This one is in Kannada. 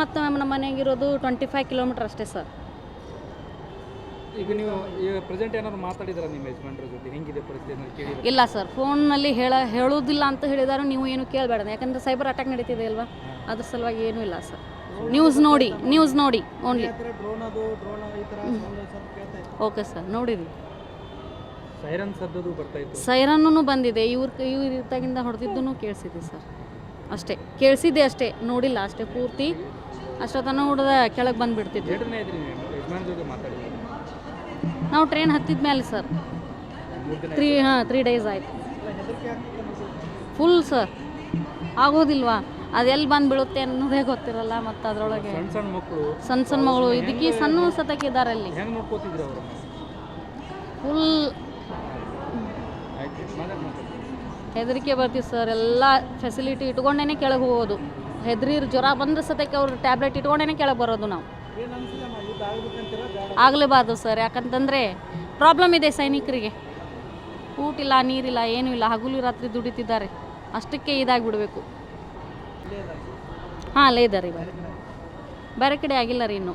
ಮತ್ತು ನಮ್ಮ ಮನೆಗಿರೋದು ಟ್ವೆಂಟಿ ಫೈವ್ ಕಿಲೋಮೀಟರ್ ಅಷ್ಟೇ ಸರ್ ಈಗ ನೀವು ಈಗ ಪ್ರೆಸೆಂಟ್ ಏನಾದ್ರು ಮಾತಾಡಿದ್ರ ನಿಮ್ಮ ಯಜಮಾನ್ರ ಜೊತೆ? ಹೆಂಗಿದೆ ಪರಿಸ್ಥಿತಿ ಅನ್ನೋದು ಕೇಳಿದ್ರೆ? ಇಲ್ಲ ಸರ್ ಫೋನ್ನಲ್ಲಿ ಹೇಳ ಹೇಳೋದಿಲ್ಲ ಅಂತ ಹೇಳಿದಾರು ನೀವು ಏನು ಕೇಳಬೇಡ. ಯಾಕಂದರೆ ಸೈಬರ್ ಅಟ್ಯಾಕ್ ನಡೀತಿದೆ ಅಲ್ವಾ? ಅದ್ರ ಸಲುವಾಗಿ ಏನೂ ಇಲ್ಲ ಸರ್ ನ್ಯೂಸ್ ನೋಡಿ ನ್ಯೂಸ್ ನೋಡಿ ಓನ್ಲಿ ಓಕೆ ಸರ್ ನೋಡಿದ್ವಿ. ಸೈರನ್ ಸದ್ದದು ಬರ್ತಾ ಇತ್ತು. ಸೈರನ್ನೂ ಬಂದಿದೆ. ಇವ್ರ ಇವ್ರ ಇದ್ದಾಗಿಂದ ಹೊಡೆದಿದ್ದೂ ಕೇಳಿಸಿದೆ ಸರ್ ಅಷ್ಟೇ. ಕೇಳಿಸಿದೆ ಅಷ್ಟೇ. ನೋಡಿಲ್ಲ ಅಷ್ಟೇ ಪೂರ್ತಿ. ಅಷ್ಟೊತ್ತನ ಹುಡ್ದ ಕೆಳಗೆ ಬಂದುಬಿಡ್ತಿದ್ವಿ. ನೀವು ಟ್ರೈನ್ ಹತ್ತಿದ ಮೇಲೆ ಸರ್ ತ್ರೀ ಹಾಂ ತ್ರೀ ಡೇಸ್ ಆಯಿತು. ಫುಲ್ ಸರ್ ಆಗೋದಿಲ್ವಾ? ಅದೆಲ್ಲಿ ಬಂದು ಬೀಳುತ್ತೆ ಅನ್ನೋದೇ ಗೊತ್ತಿರಲ್ಲ ಮತ್ತು ಅದರೊಳಗೆ. ಸಣ್ಣ ಸಣ್ಣ ಮಕ್ಕಳು ಸಣ್ಣ ಸಣ್ಣ ಮಗಳು. ಇದಕ್ಕೆ ಸಣ್ಣ ಸತಕ್ಕಿದ್ದಾರೆ ಅಲ್ಲಿ. ಫುಲ್ ಹೆದರಿಕೆ ಬರ್ತೀವಿ ಸರ್ ಎಲ್ಲ ಫೆಸಿಲಿಟಿ ಇಟ್ಕೊಂಡೇ ಕೆಳಗೆ ಹೋಗೋದು. ಹೆದ್ರಿ ಜ್ವರ ಬಂದ್ರೆ ಸತಕ್ಕೆ ಅವ್ರು ಟ್ಯಾಬ್ಲೆಟ್ ಇಟ್ಕೊಂಡೇನೆ ಕೆಳಗೆ ಬರೋದು ನಾವು. ಆಗಲೇಬಾರ್ದು ಸರ್ ಯಾಕಂತಂದರೆ ಪ್ರಾಬ್ಲಮ್ ಇದೆ ಸೈನಿಕರಿಗೆ. ಊಟಿಲ್ಲ ನೀರಿಲ್ಲ ಏನೂ ಇಲ್ಲ ಹಗಲು ರಾತ್ರಿ ದುಡಿತಿದ್ದಾರೆ. ಅಷ್ಟಕ್ಕೆ ಇದಾಗಿಬಿಡಬೇಕು. ಹಾಂ ಅಲ್ಲೇ ಇದ್ದಾರೆ ಇವಾಗ ಬೇರೆ. ಕಡೆ? ಆಗಿಲ್ಲ ರೀ ಇನ್ನು.